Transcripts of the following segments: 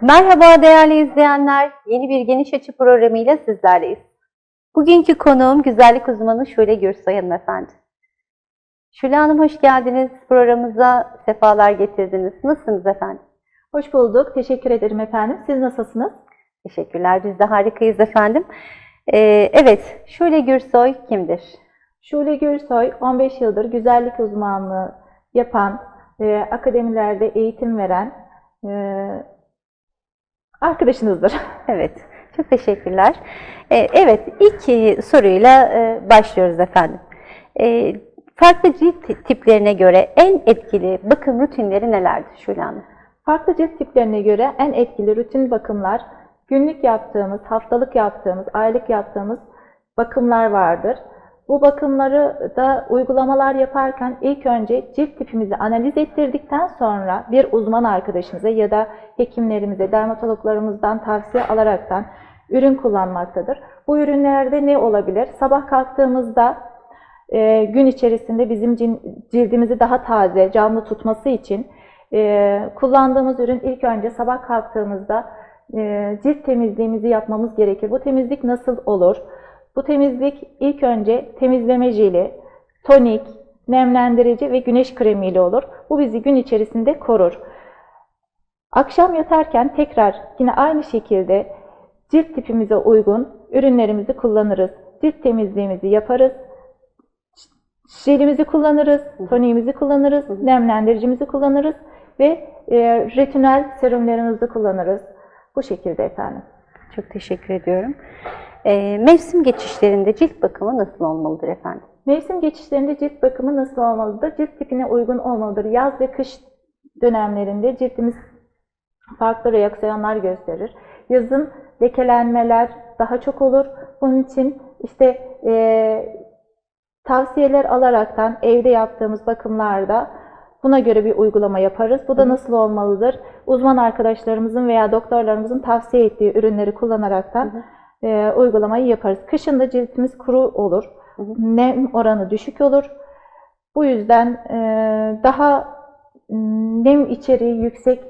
Merhaba değerli izleyenler. Yeni bir Geniş Açı programıyla sizlerleyiz. Bugünkü konuğum güzellik uzmanı Şule Gürsoy hanımefendi. Şule Hanım hoş geldiniz. Programımıza sefalar getirdiniz. Nasılsınız efendim? Hoş bulduk. Teşekkür ederim efendim. Siz nasılsınız? Teşekkürler. Biz de harikayız efendim. Ee, evet, Şule Gürsoy kimdir? Şule Gürsoy 15 yıldır güzellik uzmanlığı yapan, e, akademilerde eğitim veren e, arkadaşınızdır. Evet, çok teşekkürler. Ee, evet, ilk e, soruyla e, başlıyoruz efendim. Farklı cilt tiplerine göre en etkili bakım rutinleri nelerdir Şule Hanım? Farklı cilt tiplerine göre en etkili rutin bakımlar günlük yaptığımız, haftalık yaptığımız, aylık yaptığımız bakımlar vardır. Bu bakımları da uygulamalar yaparken ilk önce cilt tipimizi analiz ettirdikten sonra bir uzman arkadaşımıza ya da hekimlerimize, dermatologlarımızdan tavsiye alaraktan ürün kullanmaktadır. Bu ürünlerde ne olabilir? Sabah kalktığımızda e, gün içerisinde bizim cildimizi daha taze, canlı tutması için e, kullandığımız ürün ilk önce sabah kalktığımızda e, cilt temizliğimizi yapmamız gerekir. Bu temizlik nasıl olur? Bu temizlik ilk önce temizleme jeli, tonik, nemlendirici ve güneş kremiyle olur. Bu bizi gün içerisinde korur. Akşam yatarken tekrar yine aynı şekilde cilt tipimize uygun ürünlerimizi kullanırız. Cilt temizliğimizi yaparız. Jelimizi kullanırız, toniğimizi kullanırız, nemlendiricimizi kullanırız ve e, retinal serumlarımızı kullanırız. Bu şekilde efendim. Çok teşekkür ediyorum. Ee, mevsim geçişlerinde cilt bakımı nasıl olmalıdır efendim? Mevsim geçişlerinde cilt bakımı nasıl olmalıdır? Cilt tipine uygun olmalıdır. Yaz ve kış dönemlerinde cildimiz farklı reaksiyonlar gösterir. Yazın lekelenmeler daha çok olur. Bunun için işte e, tavsiyeler alaraktan evde yaptığımız bakımlarda buna göre bir uygulama yaparız. Bu da nasıl olmalıdır? Uzman arkadaşlarımızın veya doktorlarımızın tavsiye ettiği ürünleri kullanaraktan e, uygulamayı yaparız. Kışın da cildimiz kuru olur. Nem oranı düşük olur. Bu yüzden e, daha nem içeriği yüksek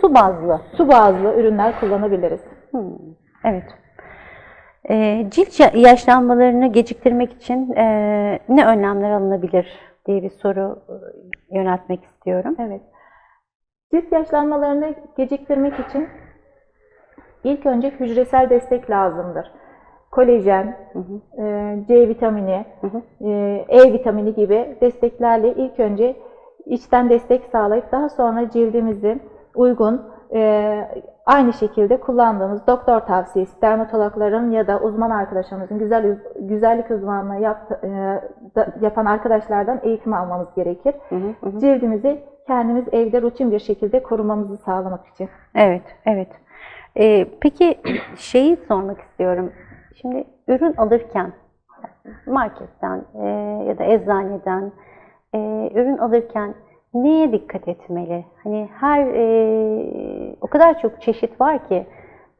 Su bazlı. su bazlı ürünler kullanabiliriz. Hmm, Evet. Ee, cilt ya- yaşlanmalarını geciktirmek için e, ne önlemler alınabilir diye bir soru e, yöneltmek istiyorum. Evet. Cilt yaşlanmalarını geciktirmek için ilk önce hücresel destek lazımdır. Kolajen, e, C vitamini, e, E vitamini gibi desteklerle ilk önce içten destek sağlayıp daha sonra cildimizi uygun e, aynı şekilde kullandığımız doktor tavsiyesi, dermatologların ya da uzman arkadaşlarımızın güzel güzellik uzmanlığı yaptı- e, da- yapan arkadaşlardan eğitim almamız gerekir. Hı hı, hı hı. Cildimizi kendimiz evde rutin bir şekilde korumamızı sağlamak için. Evet, evet. Ee, peki şeyi sormak istiyorum. Şimdi ürün alırken marketten e, ya da eczaneden e, ürün alırken neye dikkat etmeli? Hani her e, o kadar çok çeşit var ki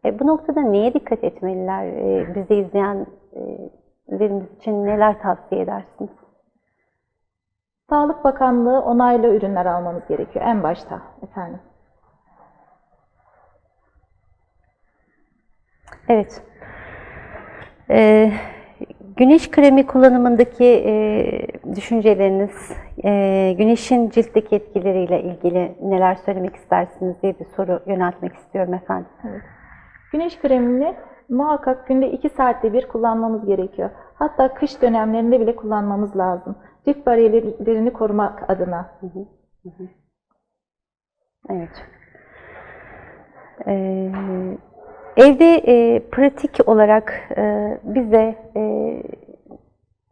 e, bu noktada neye dikkat etmeliler? E, bizi izleyenlerimiz için neler tavsiye edersiniz? Sağlık Bakanlığı onaylı ürünler almamız gerekiyor en başta efendim. Evet. Ee, güneş kremi kullanımındaki e, düşünceleriniz, e, güneşin ciltteki etkileriyle ilgili neler söylemek istersiniz diye bir soru yöneltmek istiyorum efendim. Güneş kremini muhakkak günde 2 saatte bir kullanmamız gerekiyor. Hatta kış dönemlerinde bile kullanmamız lazım. Cilt bariyerlerini korumak adına. Evet. Ee, evde e, pratik olarak e, bize e,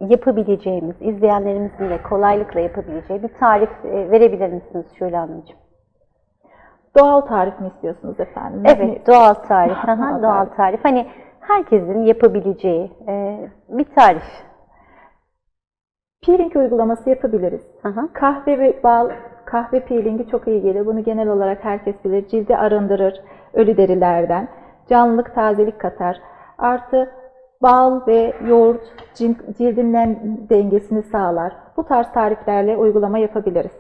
yapabileceğimiz, izleyenlerimizin de kolaylıkla yapabileceği bir tarif e, verebilir misiniz Şule Hanımcığım? Doğal tarif mi istiyorsunuz efendim? Evet, doğal tarif. Aha, doğal tarif. tarif. Hani herkesin yapabileceği e, bir tarif. Peeling uygulaması yapabiliriz. Aha. Kahve ve bal, kahve peelingi çok iyi gelir. Bunu genel olarak herkes bilir. Cildi arındırır ölü derilerden. Canlılık, tazelik katar. Artı bal ve yoğurt cil- cildin nem dengesini sağlar. Bu tarz tariflerle uygulama yapabiliriz.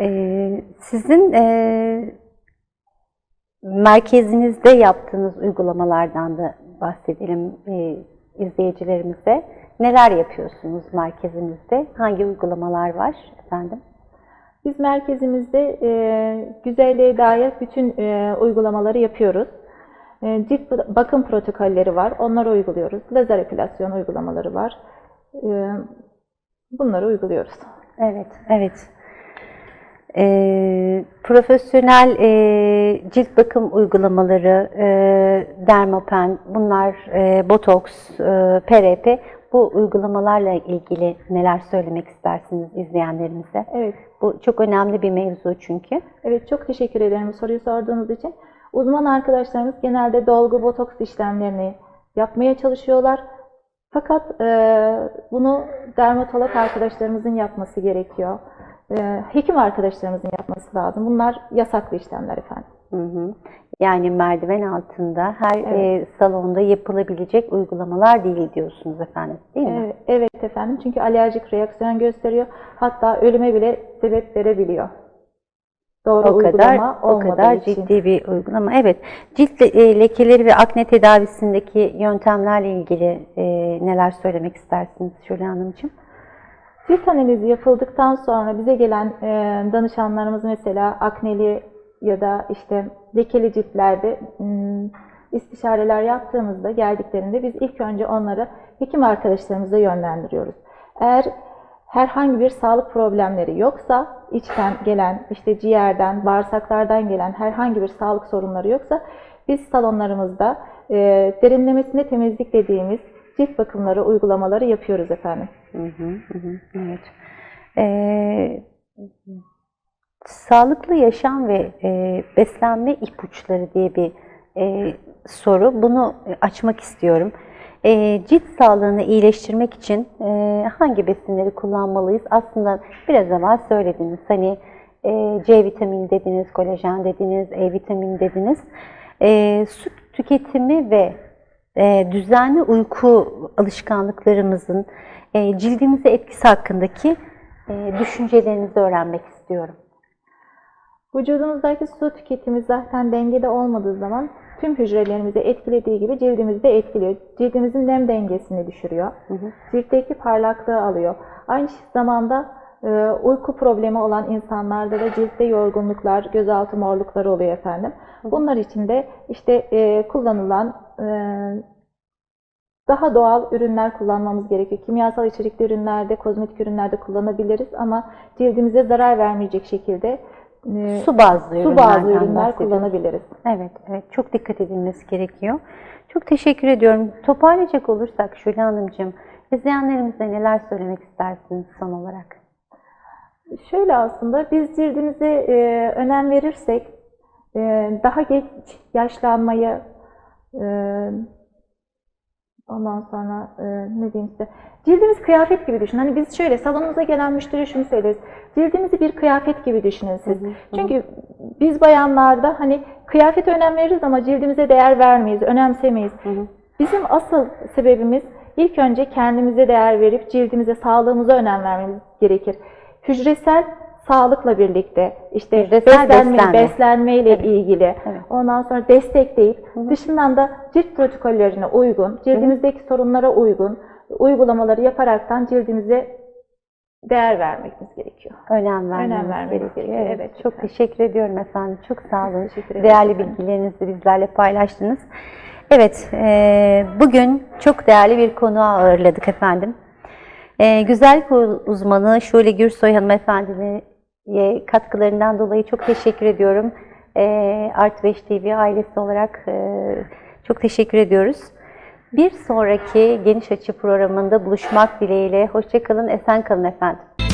Ee, sizin e, merkezinizde yaptığınız uygulamalardan da bahsedelim e, izleyicilerimize. Neler yapıyorsunuz merkezinizde? Hangi uygulamalar var efendim? Biz merkezimizde e, güzelliğe dair bütün e, uygulamaları yapıyoruz. E, cilt bakım protokolleri var, onları uyguluyoruz. Lazer epilasyon uygulamaları var. E, bunları uyguluyoruz. Evet, evet. Ee, profesyonel e, cilt bakım uygulamaları, e, dermapen, bunlar e, botoks, e, PRP, bu uygulamalarla ilgili neler söylemek istersiniz izleyenlerimize? Evet, Bu çok önemli bir mevzu çünkü. evet çok teşekkür ederim soruyu sorduğunuz için. Uzman arkadaşlarımız genelde dolgu botoks işlemlerini yapmaya çalışıyorlar. Fakat e, bunu dermatolog arkadaşlarımızın yapması gerekiyor. E, hekim arkadaşlarımızın yapması lazım. Bunlar yasaklı işlemler efendim. Hı hı. Yani merdiven altında her Evet. e, salonda yapılabilecek uygulamalar değil diyorsunuz efendim, değil mi? Evet, evet efendim çünkü alerjik reaksiyon gösteriyor. Hatta ölüme bile sebep verebiliyor. Doğru O kadar o kadar için. ciddi bir uygulama. Evet. Cilt e, lekeleri ve akne tedavisindeki yöntemlerle ilgili e, neler söylemek istersiniz Şule Hanımcığım? Cilt analizi yapıldıktan sonra bize gelen e, danışanlarımız mesela akneli ya da işte lekeli ciltlerde m, istişareler yaptığımızda geldiklerinde biz ilk önce onları hekim arkadaşlarımıza yönlendiriyoruz. Eğer herhangi bir sağlık problemleri yoksa, içten gelen, işte ciğerden, bağırsaklardan gelen herhangi bir sağlık sorunları yoksa biz salonlarımızda e, derinlemesine temizlik dediğimiz cilt bakımları, uygulamaları yapıyoruz efendim. Hı hı, hı hı, evet. Ee, sağlıklı yaşam ve e, beslenme ipuçları diye bir e, soru. Bunu açmak istiyorum. E, cilt sağlığını iyileştirmek için e, hangi besinleri kullanmalıyız? Aslında biraz evvel söylediniz. Hani e, C vitamini dediniz, kolajen dediniz, E vitamini dediniz. E, süt tüketimi ve e, düzenli uyku alışkanlıklarımızın e, cildimize etkisi hakkındaki e, düşüncelerinizi öğrenmek istiyorum. Vücudumuzdaki su tüketimi zaten dengede olmadığı zaman tüm hücrelerimizi etkilediği gibi cildimizi de etkiliyor. Cildimizin nem dengesini düşürüyor. Ciltteki parlaklığı alıyor. Aynı zamanda e, uyku problemi olan insanlarda da ciltte yorgunluklar, gözaltı morlukları oluyor efendim. Bunlar için de işte e, kullanılan e, daha doğal ürünler kullanmamız gerekiyor. Kimyasal içerikli ürünlerde, kozmetik ürünlerde kullanabiliriz ama cildimize zarar vermeyecek şekilde e, Su bazlı su bazlı ürünler kullanabiliriz. Evet, evet. Çok dikkat edilmesi gerekiyor. Çok teşekkür ediyorum. Toparlayacak olursak Şule Hanımcığım, izleyenlerimize neler söylemek istersiniz son olarak? Şöyle aslında biz cildimize e, önem verirsek e, daha geç yaşlanmayı e, ondan sonra e, ne diyeyim size cildimiz kıyafet gibi düşün. Hani biz şöyle salonumuza gelen müşteri şunu söyleriz. Cildimizi bir kıyafet gibi düşünün siz. Hı, hı. Çünkü biz bayanlarda hani kıyafete önem veririz ama cildimize değer vermeyiz, önemsemeyiz. Hı hı. Bizim asıl sebebimiz ilk önce kendimize değer verip cildimize, sağlığımıza önem vermemiz gerekir. Hücresel sağlıkla birlikte işte beslenme, beslenme. beslenmeyle Evet. ilgili Evet. ondan sonra destekleyip Hı hı. dışından da cilt protokollerine uygun, cildimizdeki sorunlara uygun uygulamaları yaparaktan cildimize değer vermemiz gerekiyor. Önem vermemiz, Önem vermemiz gerekiyor. gerekiyor, Evet, evet, çok efendim. teşekkür ediyorum efendim. Çok sağ olun. Değerli efendim. bilgilerinizi bizlerle paylaştınız. Evet, e, bugün çok değerli bir konuğu ağırladık efendim. E, güzellik uzmanı Şule Gürsoy hanımefendiye katkılarından dolayı çok teşekkür ediyorum. E, Art 5 TV ailesi olarak e, çok teşekkür ediyoruz. Bir sonraki Geniş Açı programında buluşmak dileğiyle. Hoşçakalın, esen kalın efendim.